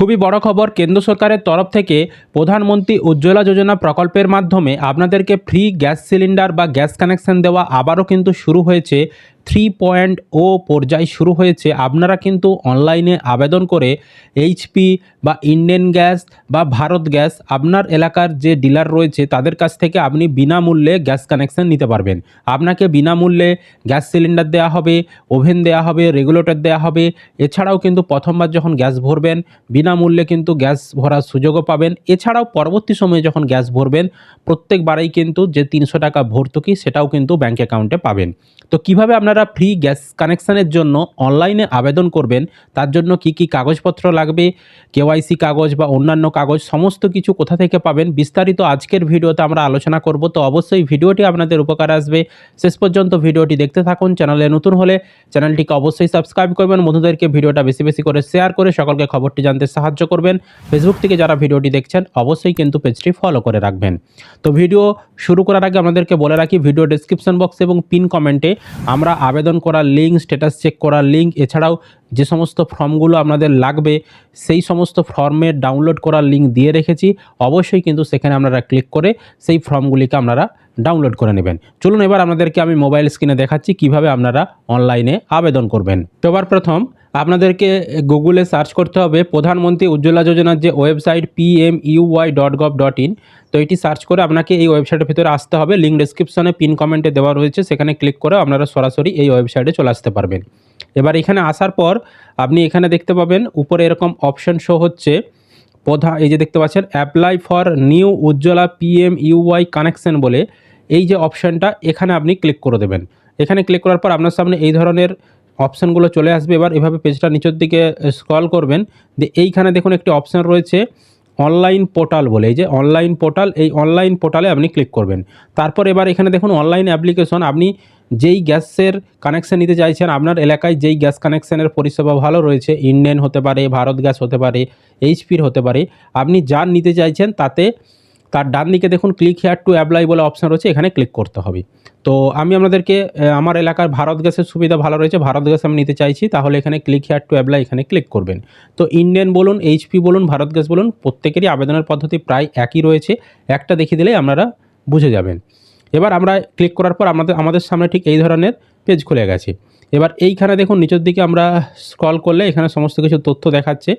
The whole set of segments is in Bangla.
খুবই বড় খবর। কেন্দ্র সরকারের তরফ থেকে প্রধানমন্ত্রী উজ্জ্বলা যোজনা প্রকল্পের মাধ্যমে আপনাদেরকে ফ্রি গ্যাস সিলিন্ডার বা গ্যাস কানেকশন দেওয়া আবারও কিন্তু শুরু হয়েছে। থ্রি পয়েন্ট ও পর্যায় শুরু হয়েছে। আপনারা কিন্তু অনলাইনে আবেদন করে এইচপি বা ইন্ডিয়ান গ্যাস বা ভারত গ্যাস আপনার এলাকার যে ডিলার রয়েছে, তাদের কাছ থেকে আপনি বিনামূল্যে গ্যাস কানেকশন নিতে পারবেন। আপনাকে বিনামূল্যে গ্যাস সিলিন্ডার দেওয়া হবে, ওভেন দেওয়া হবে, রেগুলেটর দেওয়া হবে। এছাড়াও কিন্তু প্রথমবার যখন গ্যাস ভরবেন, বিনামূল্যে কিন্তু গ্যাস ভরার সুযোগও পাবেন। এছাড়াও পরবর্তী সময়ে যখন গ্যাস ভরবেন, প্রত্যেকবারেই কিন্তু যে তিনশো টাকা ভর্তুকি, সেটাও কিন্তু ব্যাঙ্ক অ্যাকাউন্টে পাবেন। তো কীভাবে আপনারা ফ্রি গ্যাস কানেকশানের জন্য অনলাইনে আবেদন করবেন। তার জন্য কি কি কাগজপত্র লাগবে কেওয়াইসি কাগজ বা অন্যান্য কাগজ, সমস্ত কিছু কোথা থেকে পাবেন? বিস্তারিত আজকের ভিডিওতে আমরা আলোচনা করব। তো অবশ্যই ভিডিওটি আপনাদের উপকার আসবে। শেষ পর্যন্ত ভিডিওটি দেখতে থাকুন। চ্যানেলে নতুন হলে চ্যানেলটিকে অবশ্যই সাবস্ক্রাইব করবেন। বন্ধুদেরকে ভিডিওটা বেশি বেশি করে শেয়ার করে সকলকে খবরটি জানতে সাহায্য করবেন। ফেসবুক থেকে যারা ভিডিওটি দেখছেন, অবশ্যই কিন্তু পেজটি ফলো করে রাখবেন। তো ভিডিও শুরু করার আগে আমাদেরকে বলে রাখি ভিডিও ডেসক্রিপশন বক্স এবং পিন কমেন্টে আমরা আবেদন করার লিঙ্ক স্ট্যাটাস চেক করার লিঙ্ক এছাড়াও যে সমস্ত ফর্মগুলো আপনাদের লাগবে, সেই সমস্ত ফর্মের ডাউনলোড করার লিঙ্ক দিয়ে রেখেছি। অবশ্যই কিন্তু সেখানে আপনারা ক্লিক করে সেই ফর্মগুলিকে আপনারা ডাউনলোড করে নেবেন। চলুন এবার আপনাদেরকে আমি মোবাইল স্ক্রিনে দেখাচ্ছি কীভাবে আপনারা অনলাইনে আবেদন করবেন। সবার প্রথম আপনাদেরকে গুগলে সার্চ করতে হবে প্রধানমন্ত্রী উজ্জ্বলা যোজনার যে website P M UY dot gov dot in তো এটি সার্চ করে আপনাকে এই ওয়েবসাইটের ভিতরে আসতে হবে। লিঙ্ক ডিসক্রিপশনে পিন কমেন্টে দেওয়া রয়েছে, সেখানে ক্লিক করে আপনারা সরাসরি এই ওয়েবসাইটে চলে আসতে পারবেন। এবার এখানে আসার পর আপনি এখানে দেখতে পাবেন, উপরে এরকম অপশন শো হচ্ছে, প্রধান এই যে দেখতে পাচ্ছেন apply for new Ujjwala PM UY connection বলে, এই যে অপশানটা এখানে আপনি ক্লিক করে দেবেন। এখানে ক্লিক করার পর আপনার সামনে এই ধরনের অপশানগুলো চলে আসবে। এবার এভাবে পেজটা নিচের দিকে স্ক্রল করবেন। দিয়ে এইখানে দেখুন একটি অপশান রয়েছে অনলাইন পোর্টাল বলে। এই যে অনলাইন পোর্টাল এই অনলাইন পোর্টালে আপনি ক্লিক করবেন। তারপর এবার এখানে দেখুন অনলাইন অ্যাপ্লিকেশন আপনি যেই গ্যাসের কানেকশান নিতে চাইছেন, আপনার এলাকায় যেই গ্যাস কানেকশানের পরিষেবা ভালো রয়েছে ইন্ডিয়ান হতে পারে ভারত গ্যাস হতে পারে এইচপির হতে পারে, আপনি যার নিতে চাইছেন তাতে, তার ডান দিকে দেখুন ক্লিক হেয়ার টু অ্যাপ্লাই বলে অপশান রয়েছে, এখানে ক্লিক করতে হবে। তো আমি আপনাদেরকে আমার এলাকার ভারত গ্যাসের সুবিধা ভালো রয়েছে, ভারত গ্যাস আমি নিতে চাইছি, তাহলে এখানে ক্লিক হেয়ার টু অ্যাপ্লাই এখানে ক্লিক করবেন। তো ইন্ডিয়ান বলুন এইচপি বলুন, ভারত গ্যাস বলুন, প্রত্যেকেরই আবেদনের পদ্ধতি প্রায় একই রয়েছে, একটা দেখিয়ে দিলেই আপনারা বুঝে যাবেন। এবার আমরা ক্লিক করার পর আমাদের আমাদের সামনে ঠিক এই ধরনের পেজ খুলে গেছে। এবার এইখানে দেখুন, নিচের দিকে আমরা স্ক্রল করলে এখানে সমস্ত কিছু তথ্য দেখাচ্ছে।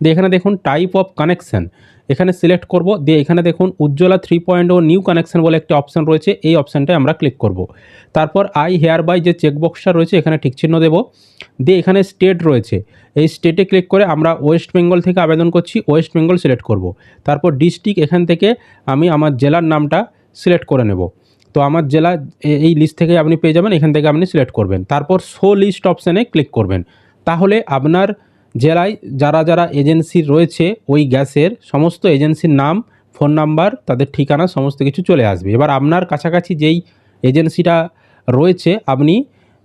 দিয়ে এখানে দেখুন টাইপ অফ কানেকশন এখানে সিলেক্ট করব, দিয়ে এখানে দেখুন, Ujjwala three point O new connection বলে একটি অপশন রয়েছে, এই অপশানটায় আমরা ক্লিক করব। তারপর আই হেয়ার বাই যে চেকবক্সটা রয়েছে, এখানে ঠিক চিহ্ন দেবো। দিয়ে এখানে স্টেট রয়েছে। এই স্টেটে ক্লিক করে আমরা ওয়েস্ট বেঙ্গল থেকে আবেদন করছি ওয়েস্ট বেঙ্গল সিলেক্ট করব। তারপর ডিস্ট্রিক্ট এখান থেকে আমি আমার জেলার নামটা সিলেক্ট করে নেব। তো আমার জেলা এই লিস্ট থেকে আপনি পেয়ে যাবেন, এখান থেকে আপনি সিলেক্ট করবেন। তারপর শো লিস্ট অপশানে ক্লিক করবেন। তাহলে আপনার জেলায় যারা যারা এজেন্সি রয়েছে, ওই গ্যাসের সমস্ত এজেন্সির নাম ফোন নাম্বার তাদের ঠিকানা, সমস্ত কিছু চলে আসবে। এবার আপনার কাছাকাছি যেই এজেন্সিটা রয়েছে, আপনি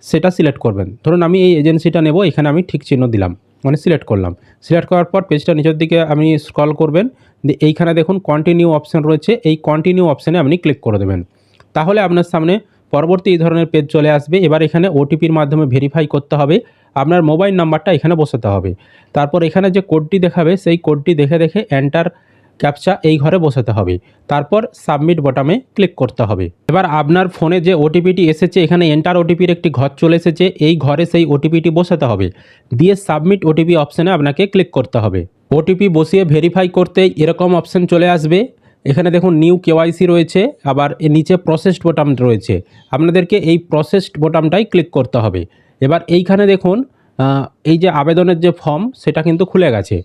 সেটা সিলেক্ট করবেন। ধরুন আমি এই এজেন্সিটা নেব, এখানে আমি ঠিক চিহ্ন দিলাম মানে সিলেক্ট করলাম। সিলেক্ট করার পর পেজটা নিচের দিকে আপনি স্ক্রল করবেন এইখানে দেখুন কন্টিনিউ অপশান রয়েছে, এই কন্টিনিউ অপশানে আপনি ক্লিক করে দেবেন। তাহলে আপনার সামনে পরবর্তী এই ধরনের পেজ চলে আসবে। এবার এখানে ওটিপির মাধ্যমে ভেরিফাই করতে হবে। আপনার মোবাইল নাম্বারটা এখানে বসাতে হবে। তারপর এখানে যে কোডটি দেখাবে, সেই কোডটি দেখে দেখে এন্টার ক্যাপচা এই ঘরে বসাতে হবে। তারপর সাবমিট বটামে ক্লিক করতে হবে। এবার আপনার ফোনে যে ওটিপিটি এসেছে, এখানে এন্টার ওটিপির একটি ঘর চলে এসেছে, এই ঘরে সেই ওটিপিটি বসাতে হবে। দিয়ে সাবমিট ওটিপি অপশানে আপনাকে ক্লিক করতে হবে। ওটিপি বসিয়ে ভেরিফাই করতে এরকম অপশান চলে আসবে। এখানে দেখুন নিউ কেওয়াইসি রয়েছে, আবার নিচে প্রসেসড বোটাম রয়েছে। আপনাদেরকে এই প্রসেসড বোটামটাই ক্লিক করতে হবে। এবার এইখানে দেখুন এই যে আবেদনের যে ফর্ম সেটা কিন্তু খুলে গেছে।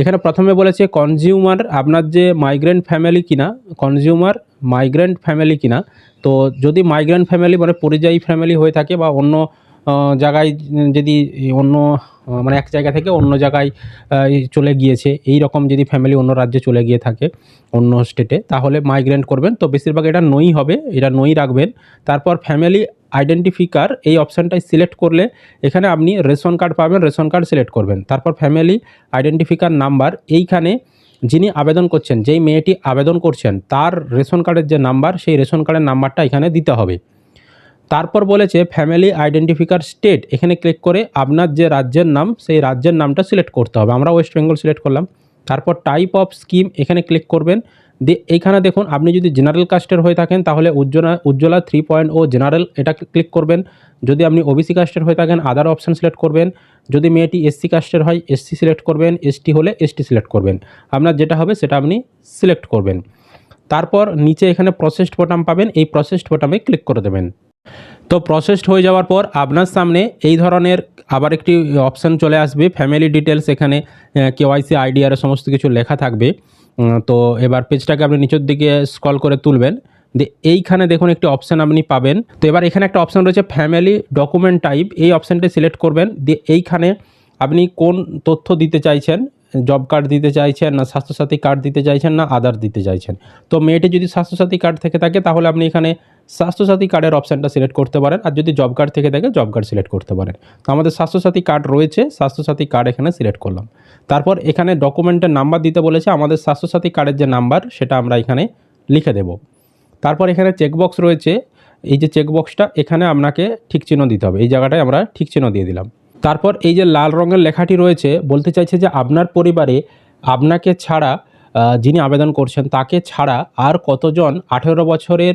এখানে প্রথমে বলেছে কনজিউমার আপনার যে মাইগ্রেন্ট ফ্যামিলি কিনা কনজিউমার মাইগ্রেন্ট ফ্যামিলি কিনা, তো যদি মাইগ্রেন্ট ফ্যামিলি মানে পরিযায়ী ফ্যামিলি হয়ে থাকে বা অন্য জায়গায় যদি অন্য মানে এক জায়গা থেকে অন্য জায়গায় চলে গিয়েছে। এই রকম যদি ফ্যামিলি অন্য রাজ্যে চলে গিয়ে থাকে, অন্য স্টেটে তাহলে মাইগ্রেন্ট করবেন। তো বেশিরভাগ এটা নই হবে, এটা নই রাখবেন। তারপর ফ্যামিলি আইডেন্টিফিকার এই অপশানটাই সিলেক্ট করলে এখানে আপনি রেশন কার্ড পাবেন, রেশন কার্ড সিলেক্ট করবেন। তারপর ফ্যামিলি আইডেন্টিফিকার নাম্বার এইখানে যিনি আবেদন করছেন, যেই মেয়েটি আবেদন করছেন, তার রেশন কার্ডের যে নাম্বার সেই রেশন কার্ডের নাম্বারটা এখানে দিতে হবে। তারপর বলেছে ফ্যামিলি আইডেন্টিফিকার স্টেট এখানে ক্লিক করে আপনার যে রাজ্যের নাম, সেই রাজ্যের নামটা সিলেক্ট করতে হবে। আমরা ওয়েস্ট বেঙ্গল সিলেক্ট করলাম। তারপর টাইপ অফ স্কিম এখানে ক্লিক করবেন। দিয়ে এইখানে দেখুন, আপনি যদি জেনারেল কাস্টের হয়ে থাকেন, তাহলে Ujjwala Ujjwala three point O general এটা ক্লিক করবেন। যদি আপনি ওবিসি কাস্টের হয়ে থাকেন আদার অপশান সিলেক্ট করবেন। যদি মেয়েটি এসসি কাস্টের হয় এসসি সিলেক্ট করবেন। এসটি হলে এসটি সিলেক্ট করবেন। আপনার যেটা হবে, সেটা আপনি সিলেক্ট করবেন। তারপর নিচে এখানে প্রসেসড বোতাম পাবেন। এই প্রসেসড বোতামে ক্লিক করে দেবেন। তো প্রসেসড হয়ে যাওয়ার পর আপনার সামনে এই ধরনের আবার একটি অপশান চলে আসবে। ফ্যামিলি ডিটেলস এখানে কেওয়াইসি আইডি আর সমস্ত কিছু লেখা থাকবে। তো এবার পেজটাকে আপনি নিচের দিকে স্ক্রল করে তুলবেন। দিয়ে এইখানে দেখুন একটি অপশান আপনি পাবেন। তো এবার এখানে একটা অপশান রয়েছে ফ্যামিলি ডকুমেন্ট টাইপ এই অপশানটি সিলেক্ট করবেন। দিয়ে এইখানে আপনি কোন তথ্য দিতে চাইছেন জব কার্ড দিতে চাইছেন না, স্বাস্থ্যসাথী কার্ড দিতে চাইছেন না আধার দিতে চাইছেন। তো মেয়েটি যদি স্বাস্থ্যসাথী কার্ড থেকে থাকে, তাহলে আপনি এখানে স্বাস্থ্যসাথী কার্ডের অপশানটা সিলেক্ট করতে পারেন, আর যদি জব কার্ড থেকে থাকে জব কার্ড সিলেক্ট করতে পারেন। তো আমাদের স্বাস্থ্যসাথী কার্ড রয়েছে, স্বাস্থ্যসাথী কার্ড এখানে সিলেক্ট করলাম। তারপর এখানে ডকুমেন্টের নাম্বার দিতে বলেছে, আমাদের স্বাস্থ্যসাথী কার্ডের যে নাম্বার সেটা আমরা এখানে লিখে দেব। তারপর এখানে চেকবক্স রয়েছে, এই যে চেকবক্সটা এখানে আপনাকে ঠিক চিহ্ন দিতে হবে, এই জায়গাটায় আমরা ঠিক চিহ্ন দিয়ে দিলাম। তারপর এই যে লাল রঙের লেখাটি রয়েছে, বলতে চাইছে যে আপনার পরিবারে আপনাকে ছাড়া যিনি আবেদন করছেন, তাকে ছাড়া আর কতজন আঠেরো বছরের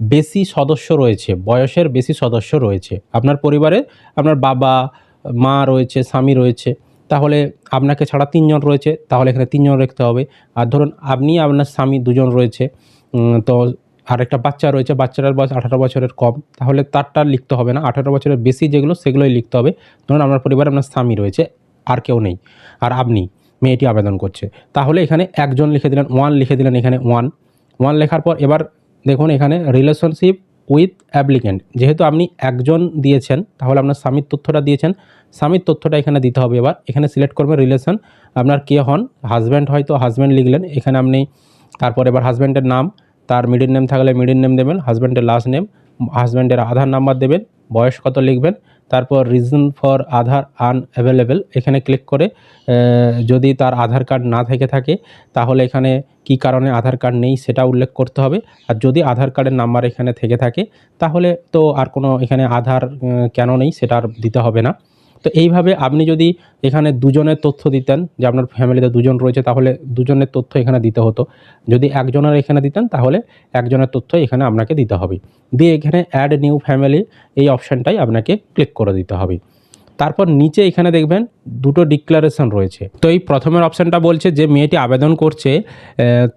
বেশি সদস্য রয়েছে, বয়সের বেশি সদস্য রয়েছে? আপনার পরিবারে আপনার বাবা, মা রয়েছে, স্বামী রয়েছে, তাহলে আপনাকে ছাড়া তিনজন রয়েছে, তাহলে এখানে তিনজন রাখতে হবে। আর ধরুন আপনি, আপনার স্বামী দুজন রয়েছে তো আর একটা বাচ্চা রয়েছে, বাচ্চাটার বয়স আঠারো বছরের কম। তাহলে তারটা লিখতে হবে না। আঠারো বছরের বেশি যেগুলো, সেগুলোই লিখতে হবে। ধরুন আপনার পরিবারে আপনার স্বামী রয়েছে, আর কেউ নেই, আর আপনি, মেয়েটি আবেদন করছে। তাহলে এখানে একজন লিখে দিলেন ওয়ান লিখে দিলেন এখানে ওয়ান ওয়ান লেখার পর এবার দেখুন এখানে রিলেশনশিপ উইথ অ্যাপ্লিকেন্ট যেহেতু আপনি একজন দিয়েছেন, তাহলে আপনার স্বামীর তথ্যটা দিয়েছেন। স্বামীর তথ্যটা এখানে দিতে হবে এবার। এখানে সিলেক্ট করবেন রিলেশন আপনার কে হন? হাজব্যান্ড হয়তো হাজব্যান্ড লিখলেন। এখানে আপনি, তারপর এবার হাজব্যান্ডের নাম। তার মিডিল নেম থাকলে মিডিল নেম দেবেন হাজব্যান্ডের লাস্ট নেম হাজব্যান্ডের আধার নাম্বার দেবেন, বয়স কত লিখবেন, তারপর রিজন ফর আধার আনঅ্যাভেলেবেল এখানে ক্লিক করে যদি তার আধার কার্ড না থেকে থাকে, তাহলে এখানে কি কারণে আধার কার্ড নেই সেটা উল্লেখ করতে হবে, আর যদি আধার কার্ডের নাম্বার এখানে থেকে থাকে, তাহলে তো আর কোনো এখানে আধার কেন নেই সেটা আর দিতে হবে না। তো এইভাবে আপনি যদি এখানে দুজনের তথ্য দিতেন, যে আপনার ফ্যামিলিতে দুজন রয়েছে, তাহলে দুজনের তথ্য এখানে দিতে হতো। যদি একজনের এখানে দিতেন, তাহলে একজনের তথ্য এখানে আপনাকে দিতে হবে। দিয়ে এখানে অ্যাড নিউ ফ্যামিলি এই অপশানটাই আপনাকে ক্লিক করে দিতে হবে। তারপর নিচে এখানে দেখবেন দুটো ডিক্লারেশন রয়েছে। তো এই প্রথমের অপশানটা বলছে যে, মেয়েটি আবেদন করছে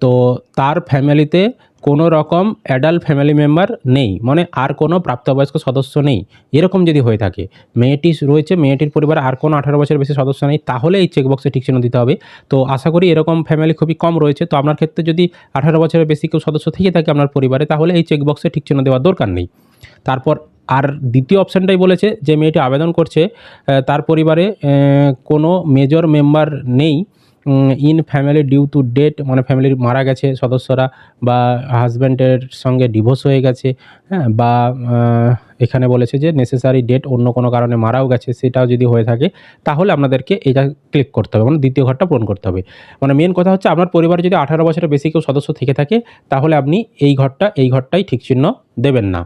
তো তার ফ্যামিলিতে কোনো রকম অ্যাডাল্ট ফ্যামিলি মেম্বার নেই মানে আর কোনো প্রাপ্তবয়স্ক সদস্য নেই। এরকম যদি হয়ে থাকে, মেয়েটি রয়েছে, মেয়েটির পরিবারে আর কোনো আঠারো বছরের বেশি সদস্য নেই, তাহলে এই চেকবক্সে ঠিক চিহ্ন দিতে হবে। তো আশা করি এরকম ফ্যামিলি খুবই কম রয়েছে। তো আপনার ক্ষেত্রে যদি আঠারো বছরের বেশি কেউ সদস্য থেকে থাকে আপনার পরিবারে, তাহলে এই চেকবক্সে ঠিক চিহ্ন দেওয়ার দরকার নেই। তারপর আর দ্বিতীয় অপশানটাই বলেছে যে, মেয়েটি আবেদন করছে তার পরিবারে কোনো মেজর মেম্বার নেই। In family due to date মানে ফ্যামিলির মারা গেছে, সদস্যরা বা হাজব্যান্ডের সঙ্গে ডিভোর্স হয়ে গেছে হ্যাঁ বা এখানে বলেছে যে নেসেসারি ডেট অন্য কোনো কারণে মারাও গেছে, সেটাও যদি হয়ে থাকে, তাহলে আপনাদেরকে এটা ক্লিক করতে হবে মানে দ্বিতীয় ঘরটা পূরণ করতে হবে। মানে মেন কথা হচ্ছে আপনার পরিবারে যদি আঠারো বছরের বেশি কেউ সদস্য থেকে থাকে, তাহলে আপনি এই ঘরটা, এই ঘরটাই ঠিক চিহ্ন দেবেন না।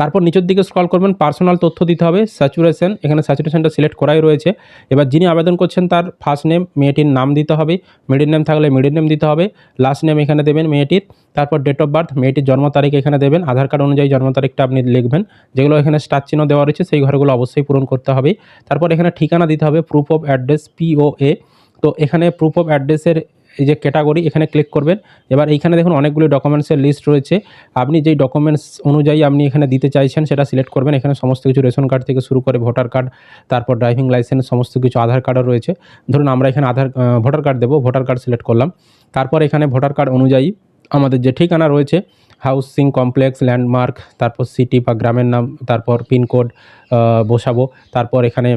তারপর নিচের দিকে স্ক্রল করবেন পার্সোনাল তথ্য দিতে হবে স্যাচুরেশন এখানে স্যাচুরেশনটা সিলেক্ট করাই রয়েছে। এবার যিনি আবেদন করছেন তার ফার্স্ট নেম মেয়েটির নাম দিতে হবে মিডিল নেম থাকলে মিডিল নেম দিতে হবে লাস্ট নেম এখানে দেবেন মেয়েটির, তারপর ডেট অফ বার্থ মেয়েটির জন্ম তারিখ এখানে দেবেন, আধার কার্ড অনুযায়ী জন্ম তারিখটা আপনি লিখবেন, যেগুলো এখানে স্টার চিহ্ন দেওয়া রয়েছে, সেই ঘরগুলো অবশ্যই পূরণ করতে হবে। তারপর এখানে ঠিকানা দিতে হবে প্রুফ অফ অ্যাড্রেস পিওএ তো এখানে প্রুফ অফ অ্যাড্রেসের এই যে ক্যাটাগরি এখানে ক্লিক করবেন। এবার এইখানে দেখুন অনেকগুলি ডকুমেন্টসের লিস্ট রয়েছে। আপনি যেই ডকুমেন্টস অনুযায়ী আপনি এখানে দিতে চাইছেন, সেটা সিলেক্ট করবেন। এখানে সমস্ত কিছু রেশন কার্ড থেকে শুরু করে ভোটার কার্ড তারপর ড্রাইভিং লাইসেন্স সমস্ত কিছু আধার কার্ডও রয়েছে। ধরুন আমরা এখানে আধার ভোটার কার্ড দেবো ভোটার কার্ড সিলেক্ট করলাম। তারপর এখানে ভোটার কার্ড অনুযায়ী আমাদের যে ঠিকানা রয়েছে হাউসিং কমপ্লেক্স ল্যান্ডমার্ক তারপর সিটি বা গ্রামের নাম, তারপর পিনকোড বসাবো। তারপর এখানে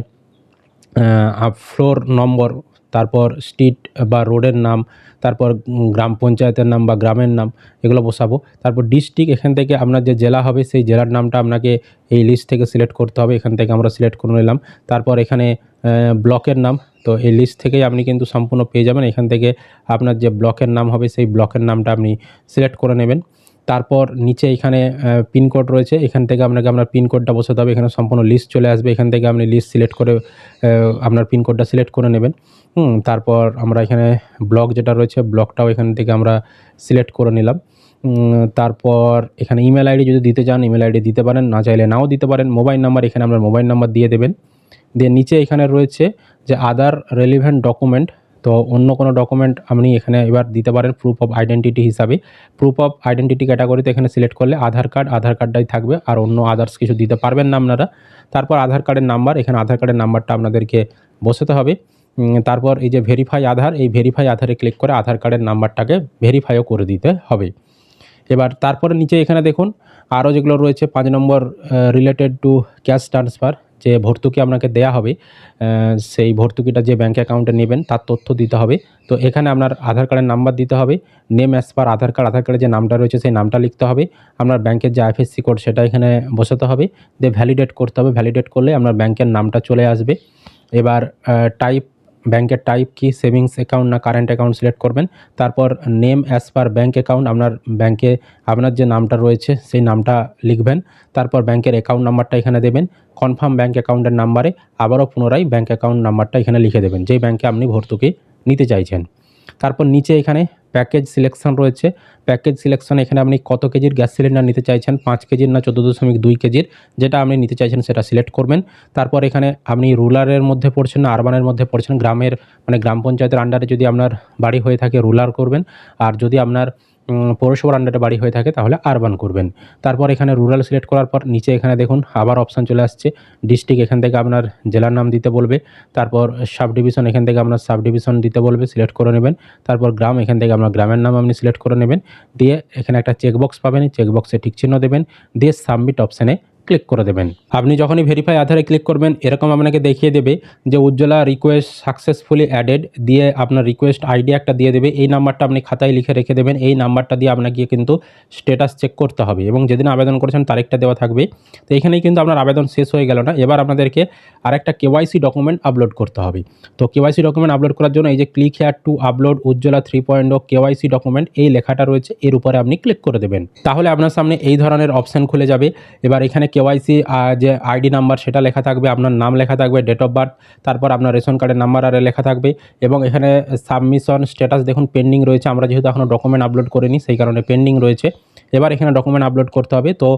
ফ্লোর নম্বর তারপর স্ট্রিট বা রোডের নাম, তারপর গ্রাম পঞ্চায়েতের নাম বা গ্রামের নাম, এগুলো বসাবো। তারপর ডিস্ট্রিক্ট এখান থেকে আপনার যে জেলা হবে, সেই জেলার নামটা আপনাকে এই লিস্ট থেকে সিলেক্ট করতে হবে। এখান থেকে আমরা সিলেক্ট করে নিলাম। তারপর এখানে ব্লকের নাম, তো এই লিস্ট থেকেই আপনি কিন্তু সম্পূর্ণ পেয়ে যাবেন। এখান থেকে আপনার যে ব্লকের নাম হবে, সেই ব্লকের নামটা আপনি সিলেক্ট করে নেবেন। তারপর নিচে এখানে পিনকোড রয়েছে, এখান থেকে আপনাকে আপনার পিনকোডটা বসাতে হবে, এখানে সম্পূর্ণ লিস্ট চলে আসবে, এখান থেকে আপনি লিস্ট সিলেক্ট করে আপনার পিনকোডটা সিলেক্ট করে নেবেন। তারপর আমরা এখানে ব্লক যেটা রয়েছে ব্লকটাও এখান থেকে আমরা সিলেক্ট করে নিলাম। তারপর এখানে ইমেল আইডি যদি দিতে চান ইমেল আইডি দিতে পারেন, না চাইলে নাও দিতে পারেন। মোবাইল নাম্বার এখানে আপনার মোবাইল নাম্বার দিয়ে দেবেন। দিয়ে নিচে এখানে রয়েছে যে আদার রেলিভেন্ট ডকুমেন্ট তো অন্য কোনো ডকুমেন্ট আপনি এখানে এবার দিতে পারেন প্রুফ অফ আইডেন্টিটি হিসাবে। প্রুফ অফ আইডেন্টিটি ক্যাটাগরিতে এখানে সিলেক্ট করলে আধার কার্ড আধার কার্ডটাই থাকবে আর অন্য আদার্স কিছু দিতে পারবেন না আপনারা। তারপর আধার কার্ডের নাম্বার এখানে আধার কার্ডের নাম্বারটা আপনাদেরকে বসাতে হবে। তারপর এই যে ভেরিফাই আধার, এই ভেরিফাই আধারে ক্লিক করে আধার কার্ডের নাম্বারটাকে ভেরিফাইও করে দিতে হবে। এবার তারপরে নিচে এখানে দেখুন, আরও যেগুলো রয়েছে, পাঁচ নম্বর রিলেটেড টু ক্যাশ ট্রান্সফার যে ভর্তুকি আপনাকে দেয়া হবে সেই ভর্তুকিটা যে ব্যাঙ্ক অ্যাকাউন্টে নেবেন, তার তথ্য দিতে হবে। তো এখানে আপনার আধার কার্ডের নাম্বার দিতে হবে। Name as per Aadhaar card Aadhaar কার্ডে যে নামটা রয়েছে, সেই নামটা লিখতে হবে। আপনার ব্যাঙ্কের যে আইএফএসসি কোড সেটা এখানে বসাতে হবে। দিয়ে ভ্যালিডেট করতে হবে। ভ্যালিডেট করলে আপনার ব্যাংকের নামটা চলে আসবে। এবার টাইপ ব্যাংকের টাইপ কি সেভিংস অ্যাকাউন্ট না কারেন্ট অ্যাকাউন্ট সিলেক্ট করবেন। তারপর name as per bank account আপনার ব্যাংকে আপনার যে নামটা রয়েছে, সেই নামটা লিখবেন। তারপর ব্যাংকের অ্যাকাউন্ট নাম্বারটা এখানে দেবেন। কনফার্ম ব্যাঙ্ক অ্যাকাউন্টের নাম্বারে আবারও পুনরায় ব্যাঙ্ক অ্যাকাউন্ট নাম্বারটা এখানে লিখে দেবেন। যেই ব্যাংকে আপনি ভর্তুকি নিতে চাইছেন। তারপর নিচে এখানে প্যাকেজ সিলেকশন রয়েছে। প্যাকেজ সিলেকশন এখানে আপনি কত কেজির গ্যাস সিলিন্ডার নিতে চাইছেন? পাঁচ কেজির না চোদ্দ দশমিক দুই কেজির? যেটা আপনি নিতে চাইছেন সেটা সিলেক্ট করবেন। তারপর এখানে আপনি রুলারের মধ্যে পড়ছেন না আরবানের মধ্যে পড়ছেন, গ্রামের মানে গ্রাম পঞ্চায়েতের আন্ডারে যদি আপনার বাড়ি হয়ে থাকে রুলার করবেন। আর যদি আপনার পৌরসভার আন্ডারে বাড়ি হয়ে থাকে, তাহলে আরবান করবেন। তারপর এখানে রুরাল সিলেক্ট করার পর, নিচে এখানে দেখুন, আবার অপশান চলে আসছে। ডিস্ট্রিক্ট এখান থেকে আপনার জেলার নাম দিতে বলবে। তারপর সাব ডিভিশন এখান থেকে আপনার সাব ডিভিশন দিতে বলবে সিলেক্ট করে নেবেন। তারপর গ্রাম এখান থেকে আপনার গ্রামের নাম আপনি সিলেক্ট করে নেবেন। দিয়ে এখানে একটা চেকবক্স পাবেন চেকবক্সে ঠিক চিহ্ন দেবেন। দিয়ে সাবমিট অপশানে ক্লিক করে দেবেন। আপনি যখনই ভেরিফাই আধারে ক্লিক করবেন, এরকম আপনাকে দেখিয়ে দেবে যে উজ্জ্বলা রিকোয়েস্ট সাকসেসফুলি অ্যাডেড দিয়ে আপনার রিকোয়েস্ট আইডি একটা দিয়ে দেবে। এই নাম্বারটা আপনি খাতায় লিখে রেখে দেবেন। এই নাম্বারটা দিয়ে আপনাকে কিন্তু স্টেটাস চেক করতে হবে এবং যেদিন আবেদন করেছেন তারিখটা দেওয়া থাকবে। তো এখানেই কিন্তু আপনার আবেদন শেষ হয়ে গেল না। এবার আপনাদেরকে আরেকটা কেওয়াইসি ডকুমেন্ট আপলোড করতে হবে। তো কেওয়াইসি ডকুমেন্ট আপলোড করার জন্য এই যে click here to upload Ujjwala three point O KYC document এই লেখাটা রয়েছে। এর উপরে আপনি ক্লিক করে দেবেন। তাহলে আপনার সামনে এই ধরনের অপশান খুলে যাবে। এবার এখানে কেওয়াইসি যে আইডি নাম্বার, সেটা লেখা থাকবে, আপনার নাম লেখা থাকবে ডেট অফ বার্থ তারপর আপনার রেশন কার্ডের নাম্বার আর লেখা থাকবে, এবং এখানে সাবমিশন স্ট্যাটাস দেখুন পেন্ডিং রয়েছে, আমরা যেহেতু এখনও ডকুমেন্ট আপলোড করিনি, সেই কারণে পেন্ডিং রয়েছে। এবার এখানে ডকুমেন্ট আপলোড করতে হবে। তো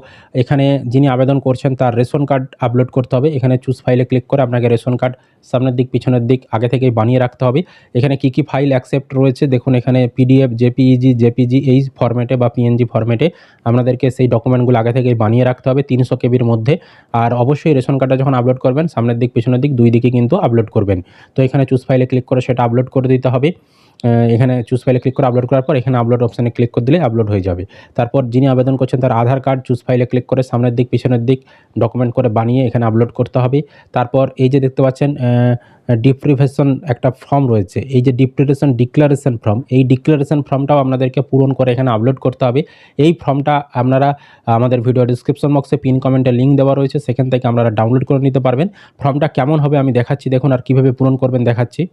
এখানে যিনি আবেদন করছেন তার রেশন কার্ড আপলোড করতে হবে। এখানে চুজ ফাইলে ক্লিক করে আপনাকে রেশন কার্ড সামনের দিক, পিছনের দিক আগে থেকেই বানিয়ে রাখতে হবে। এখানে কি কি ফাইল অ্যাকসেপ্ট রয়েছে? দেখুন, এখানে পিডিএফ জেপিইজি জেপিজি এই ফরম্যাটে বা পিএনজি ফরম্যাটে আপনাদেরকে সেই ডকুমেন্টগুলো আগে থেকেই বানিয়ে রাখতে হবে তিনশো কেবির মধ্যে। আর অবশ্যই রেশন কার্ডটা যখন আপলোড করবেন, সামনের দিক, পিছনের দিক দুই দিকে কিন্তু আপলোড করবেন। তো এখানে চুজ ফাইলে ক্লিক করে সেটা আপলোড করে দিতে হবে। এখানে চুজ ফাইলে ক্লিক করে আপলোড করার পর এখানে আপলোড অপশানে ক্লিক করে দিলে আপলোড হয়ে যাবে। তারপর যিনি আবেদন করছেন তার আধার কার্ড চুজ ফাইলে ক্লিক করে সামনের দিক, পিছনের দিক ডকুমেন্ট করে বানিয়ে এখানে আপলোড করতে হবে। তারপর এই যে দেখতে পাচ্ছেন ডিপ্রিভেশন একটা ফর্ম রয়েছে। এই যে ডিপ্রিভেশন ডিক্লারেশন ফর্ম এই ডিক্লারেশন ফর্মটাও আপনাদেরকে পূরণ করে এখানে আপলোড করতে হবে। এই ফর্মটা আপনারা আমাদের ভিডিও ডিসক্রিপশন বক্সে পিন কমেন্টে লিঙ্ক দেওয়া রয়েছে, সেখান থেকে আপনারা ডাউনলোড করে নিতে পারবেন। ফর্মটা কেমন হবে আমি দেখাচ্ছি, দেখুন আর কীভাবে পূরণ করবেন দেখাচ্ছি।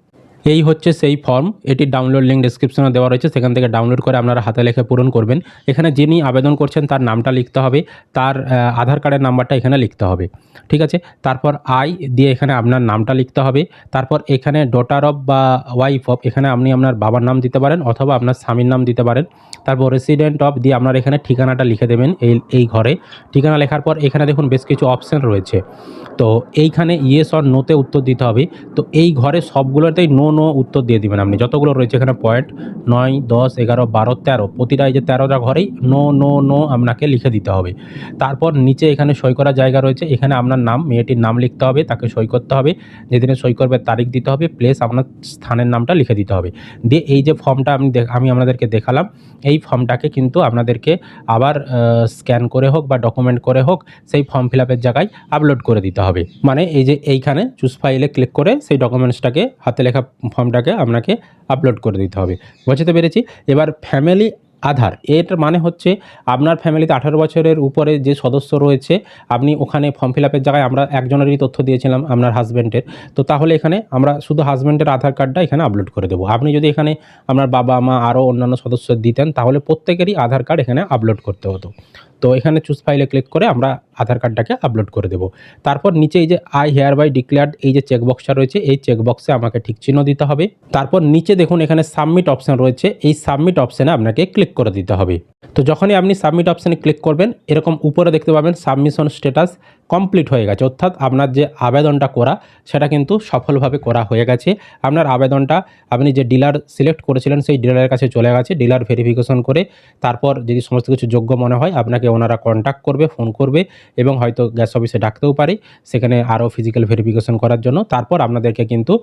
এই হচ্ছে সেই ফর্ম এটি ডাউনলোড লিঙ্ক ডিসক্রিপশনে দেওয়া রয়েছে, সেখান থেকে ডাউনলোড করে আপনারা হাতে লেখে পূরণ করবেন। এখানে যিনি আবেদন করছেন, তার নামটা লিখতে হবে, তার আধার কার্ডের নাম্বারটা এখানে লিখতে হবে, ঠিক আছে? তারপর আই দিয়ে এখানে আপনার নামটা লিখতে হবে, তারপর এখানে ডটার অফ বা ওয়াইফ অফ এখানে আপনি আপনার বাবার নাম দিতে পারেন অথবা আপনার স্বামীর নাম দিতে পারেন। তারপর রেসিডেন্ট অফ দিয়ে আপনার এখানে ঠিকানাটা লিখে দেবেন এই এই ঘরে। ঠিকানা লেখার পর এখানে দেখুন বেশ কিছু অপশান রয়েছে। তো এইখানে ইয়েস অর নোতে উত্তর দিতে হবে। তো এই ঘরে সবগুলোতেই নো নো উত্তর দিয়ে দিবেন আপনি। যতগুলো রয়েছে এখানে পয়েন্ট নয়, দশ, এগারো, বারো, তেরো। প্রতিটা এই যে তেরোটা ঘরেই নো নো নো আপনাকে লিখে দিতে হবে। তারপর নিচে এখানে সই করার জায়গা রয়েছে। এখানে আপনার নাম, মেয়েটির নাম লিখতে হবে, তাকে সই করতে হবে। যেদিনে সই করবে তারিখ দিতে হবে প্লেস আপনার স্থানের নামটা লিখে দিতে হবে। দিয়ে এই যে ফর্মটা আমি আমি আপনাদেরকে দেখালাম, এই ফর্মটাকে কিন্তু আপনাদেরকে আবার স্ক্যান করে হোক বা ডকুমেন্ট করে হোক, সেই ফর্ম ফিল আপের জায়গায় আপলোড করে দিতে হবে। মানে এই যে এইখানে চুজ ফাইলে ক্লিক করে সেই ডকুমেন্টসটাকে হাতে লেখা ফর্মটাকে আপনাকে আপলোড করে দিতে হবে। বোঝাতে পেরেছি? এবার ফ্যামিলি আধার, এর মানে হচ্ছে আপনার ফ্যামিলিতে আঠারো বছরের উপরে যে সদস্য রয়েছে, আপনি ওখানে ফর্ম ফিল আপের জায়গায় আমরা একজনেরই তথ্য দিয়েছিলাম আপনার হাজব্যান্ডের তো তাহলে এখানে আমরা শুধু হাজব্যান্ডের আধার কার্ডটা এখানে আপলোড করে দেবো। আপনি যদি এখানে আপনার বাবা মা আরও অন্যান্য সদস্য দিতেন, তাহলে প্রত্যেকেরই আধার কার্ড এখানে আপলোড করতে হতো। তো এখানে চুজ ফাইলে ক্লিক করে আমরা আধার কার্ডটাকে আপলোড করে দেবো। তারপর নিচে এই যে আই হেয়ার বাই ডিক্লেয়ার্ড এই যে চেকবক্সটা রয়েছে, এই চেকবক্সে আমাকে ঠিক চিহ্ন দিতে হবে। তারপর নিচে দেখুন এখানে সাবমিট অপশান রয়েছে, এই সাবমিট অপশানে আপনাকে ক্লিক করে দিতে হবে। তো যখনই আপনি সাবমিট অপশানে ক্লিক করবেন, এরকম উপরে দেখতে পাবেন সাবমিশন স্ট্যাটাস কমপ্লিট হয়ে গেছে। অর্থাৎ আপনার যে আবেদনটা করা, সেটা কিন্তু সফলভাবে করা হয়ে গেছে। আপনার আবেদনটা আপনি যে ডিলার সিলেক্ট করেছিলেন, সেই ডিলারের কাছে চলে গেছে। ডিলার ভেরিফিকেশন করে তারপর যদি সমস্ত কিছু যোগ্য মনে হয়, আপনাকে ওনারা কন্ট্যাক্ট করবে ফোন করবে এবং হয়তো গ্যাস অফিসে ডাকতেও পারে। সেখানে আরও ফিজিক্যাল ভেরিফিকেশন করার জন্য। তারপর আপনাদেরকে কিন্তু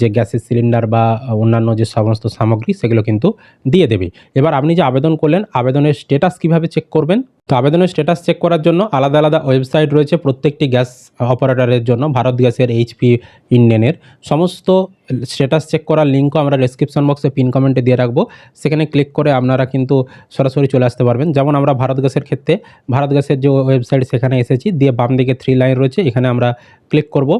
যে গ্যাসের সিলিন্ডার বা অন্যান্য যে সমস্ত সামগ্রী, সেগুলো কিন্তু দিয়ে দেবে। এবার আপনি যে আবেদন করলেন, আবেদনের স্ট্যাটাস কীভাবে চেক করবেন? তো আবেদনের স্ট্যাটাস চেক করার জন্য আলাদা আলাদা ওয়েবসাইট রয়েছে প্রত্যেকটি গ্যাস অপারেটরের জন্য। ভারত গ্যাসের এইচপি ইন্ডিয়ানের সমস্ত স্ট্যাটাস চেক করার লিঙ্কও আমরা ডিসক্রিপশন বক্সে পিন কমেন্টে দিয়ে রাখব। সেখানে ক্লিক করে আপনারা কিন্তু সরাসরি চলে আসতে পারবেন। যেমন আমরা ভারত গ্যাসের ক্ষেত্রে, ভারত গ্যাসের যে ওয়েবসাইট সেখানে এসেছি। দিয়ে বাম দিকে থ্রি লাইন রয়েছে, এখানে আমরা ক্লিক করব।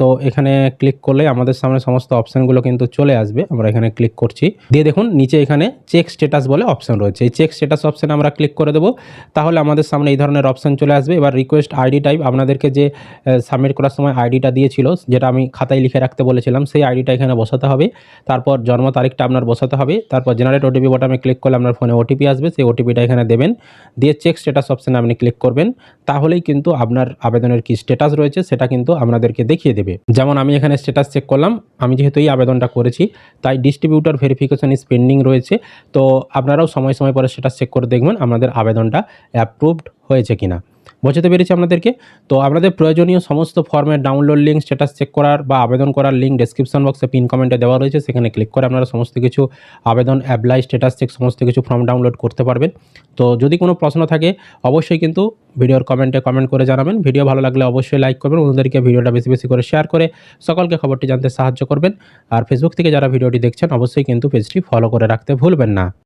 তো এখানে ক্লিক করলে আমাদের সামনে সমস্ত অপশানগুলো কিন্তু চলে আসবে। আমরা এখানে ক্লিক করছি। দিয়ে দেখুন, নিচে এখানে চেক স্ট্যাটাস বলে অপশান রয়েছে। এই চেক স্ট্যাটাস অপশানে আমরা ক্লিক করে দেবো। তাহলে আমাদের সামনে এই ধরনের অপশান চলে আসবে। এবার রিকোয়েস্ট আইডি টাইপ আপনাদেরকে যে সাবমিট করার সময় আইডিটা দিয়েছিল, যেটা আমি খাতায় লিখে রাখতে বলেছিলাম, সেই আইডিটা এখানে বসাতে হবে। তারপর জন্ম তারিখটা আপনার বসাতে হবে। তারপর জেনারেট ওটিপি বটামে ক্লিক করলে আপনার ফোনে ওটিপি আসবে। সেই ওটিপিটা এখানে দেবেন। দিয়ে চেক স্ট্যাটাস অপশানে আপনি ক্লিক করবেন। তাহলেই কিন্তু আপনার আবেদনের কি স্ট্যাটাস রয়েছে, সেটা কিন্তু আপনাদেরকে দেখিয়ে দেবে। যেমন আমি এখানে স্ট্যাটাস চেক করলাম, আমি যেহেতু এই আবেদনটা করেছি, তাই ডিস্ট্রিবিউটার ভেরিফিকেশন ইজ পেন্ডিং রয়েছে। তো আপনারাও সময় সময় পরে স্ট্যাটাস চেক করে দেখবেন আপনাদের আবেদনটা অ্যাপ্রুভড হয়েছে কিনা। বোঝাতে পেরেছি আপনাদেরকে। তো আপনাদের প্রয়োজনীয় সমস্ত ফর্মের ডাউনলোড লিঙ্ক স্ট্যাটাস চেক করার বা আবেদন করার লিঙ্ক ডেসক্রিপশন বক্সে পিন কমেন্টে দেওয়া রয়েছে। সেখানে ক্লিক করে আপনারা সমস্ত কিছু আবেদন অ্যাপ্লাই স্ট্যাটাস চেক সমস্ত কিছু ফর্ম ডাউনলোড করতে পারবেন। তো যদি কোনো প্রশ্ন থাকে, অবশ্যই কিন্তু ভিডিওর কমেন্টে কমেন্ট করে জানাবেন। ভিডিও ভালো লাগলে অবশ্যই লাইক করবেন বন্ধুদেরকে ভিডিওটা বেশি বেশি করে শেয়ার করে সকলকে খবরটি জানতে সাহায্য করবেন। আর ফেসবুক থেকে যারা ভিডিওটি দেখছেন, অবশ্যই কিন্তু পেজটি ফলো করে রাখতে ভুলবেন না।